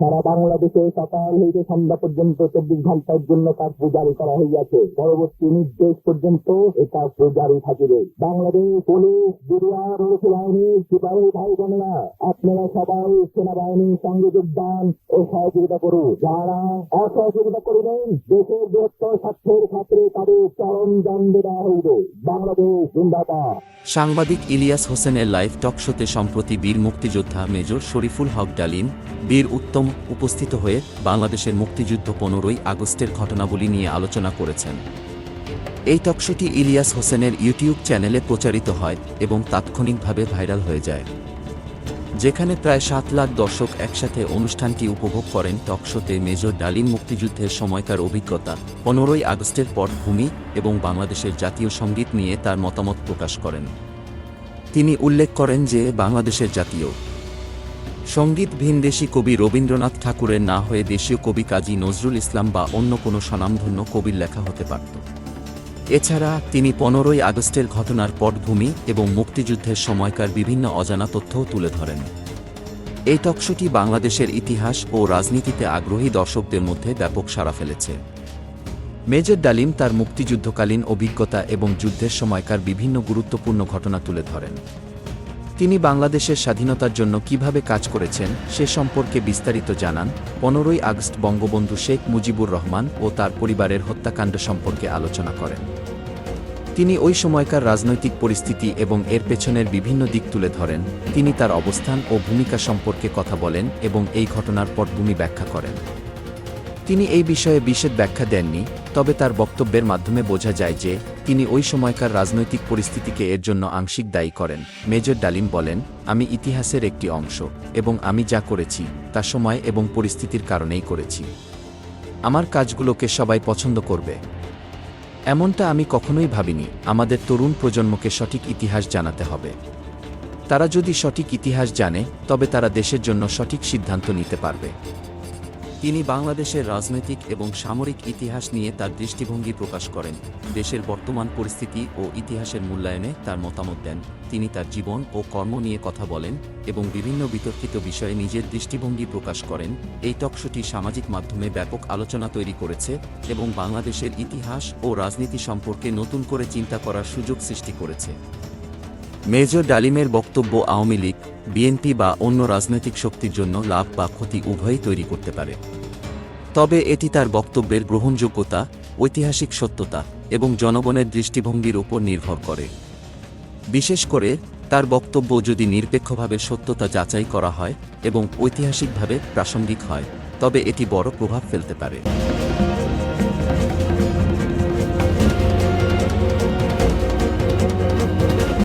সারা বাংলাদেশে সকাল হইতে সন্ধ্যা পর্যন্ত চব্বিশ ঘণ্টার জন্য কার্য জারি করা হইয়াছে। পরবর্তী নির্দেশ পর্যন্ত কার্য জারি থাকিবে। বাংলাদেশ পুলিশ বিরিয়ার বাহিনীর সিপাহী ভাই বোনেরা আপনারা সবাই সেনাবাহিনীর সঙ্গে যোগদান ও সহযোগিতা করুন। যারা অসহযোগিতা করিবেন, দেশের বৃহত্তর স্বার্থের ক্ষেত্রে তাদের চরম দণ্ড দেওয়া হইবে। বাংলাদেশ জিন্দাবাদ। সাংবাদিক ইলিয়াস হোসেনের লাইভ টক শোতে সম্প্রতি বীর মুক্তিযোদ্ধা মেজর শরীফুল হক ডালিম, বীর উত্তম উপস্থিত হয়ে বাংলাদেশের মুক্তিযুদ্ধ পনেরোই আগস্টের ঘটনাবলী নিয়ে আলোচনা করেছেন। এই টকশোটি ইলিয়াস হোসেনের ইউটিউব চ্যানেলে প্রচারিত হয় এবং তাৎক্ষণিকভাবে ভাইরাল হয়ে যায়। যেখানে প্রায় সাত লাখ দর্শক একসাথে অনুষ্ঠানটি উপভোগ করেন টকশোতে মেজর ডালিম মুক্তিযুদ্ধের সময়কার অভিজ্ঞতা, পনেরোই আগস্টের পর ভূমি এবং বাংলাদেশের জাতীয় সংগীত নিয়ে তার মতামত প্রকাশ করেন। তিনি উল্লেখ করেন যে, বাংলাদেশের জাতীয় সংগীত ভিনদেশি কবি রবীন্দ্রনাথ ঠাকুরের না হয়ে দেশীয় কবি কাজী নজরুল ইসলাম বা অন্য কোনো স্বনামধন্য কবির লেখা হতে পারত। এছাড়া তিনি পনেরোই আগস্টের ঘটনার পটভূমি এবং মুক্তিযুদ্ধের সময়কার বিভিন্ন অজানা তথ্যও তুলে ধরেন। এই টকশোটি বাংলাদেশের ইতিহাস ও রাজনীতিতে আগ্রহী দর্শকদের মধ্যে ব্যাপক সাড়া ফেলেছে। মেজর ডালিম তার মুক্তিযুদ্ধকালীন অভিজ্ঞতা এবং যুদ্ধের সময়কার বিভিন্ন গুরুত্বপূর্ণ ঘটনা তুলে ধরেন। তিনি বাংলাদেশের স্বাধীনতার জন্য কীভাবে কাজ করেছেন, সে সম্পর্কে বিস্তারিত জানান। পনেরোই আগস্ট বঙ্গবন্ধু শেখ মুজিবুর রহমান ও তার পরিবারের হত্যাকাণ্ড সম্পর্কে আলোচনা করেন। তিনি ওই সময়কার রাজনৈতিক পরিস্থিতি এবং এর পেছনের বিভিন্ন দিক তুলে ধরেন। তিনি তার অবস্থান ও ভূমিকা সম্পর্কে কথা বলেন এবং এই ঘটনার পটভূমি ব্যাখ্যা করেন। তিনি এই বিষয়ে বিশেষ ব্যাখ্যা দেননি তবে তার বক্তব্যের মাধ্যমে বোঝা যায় যে, তিনি ওই সময়কার রাজনৈতিক পরিস্থিতিকে এর জন্য আংশিক দায়ী করেন। মেজর ডালিম বলেন, আমি ইতিহাসের একটি অংশ, এবং আমি যা করেছি, তা সময় এবং পরিস্থিতির কারণেই করেছি। আমার কাজগুলোকে সবাই পছন্দ করবে। এমনটা আমি কখনোই ভাবিনি, আমাদের তরুণ প্রজন্মকে সঠিক ইতিহাস জানাতে হবে। তারা যদি সঠিক ইতিহাস জানে, তবে তারা দেশের জন্য সঠিক সিদ্ধান্ত নিতে পারবে। তিনি বাংলাদেশের রাজনৈতিক এবং সামরিক ইতিহাস নিয়ে তার দৃষ্টিভঙ্গি প্রকাশ করেন। দেশের বর্তমান পরিস্থিতি ও ইতিহাসের মূল্যায়নে তার মতামত দেন। তিনি তার জীবন ও কর্ম নিয়ে কথা বলেন এবং বিভিন্ন বিতর্কিত বিষয়ে নিজের দৃষ্টিভঙ্গি প্রকাশ করেন। এই টকশোটি সামাজিক মাধ্যমে ব্যাপক আলোচনা তৈরি করেছে এবং বাংলাদেশের ইতিহাস ও রাজনীতি সম্পর্কে নতুন করে চিন্তা করার সুযোগ সৃষ্টি করেছে। মেজর ডালিমের বক্তব্য আওয়ামী লীগ, বিএনপি বা অন্য রাজনৈতিক শক্তির জন্য লাভ বা ক্ষতি উভয়ই তৈরি করতে পারে। তবে এটি তার বক্তব্যের গ্রহণযোগ্যতা, ঐতিহাসিক সত্যতা এবং জনগণের দৃষ্টিভঙ্গির উপর নির্ভর করে। বিশেষ করে, তার বক্তব্য যদি নিরপেক্ষভাবে সত্যতা যাচাই করা হয় এবং ঐতিহাসিকভাবে প্রাসঙ্গিক হয়, তবে এটি বড় প্রভাব ফেলতে পারে।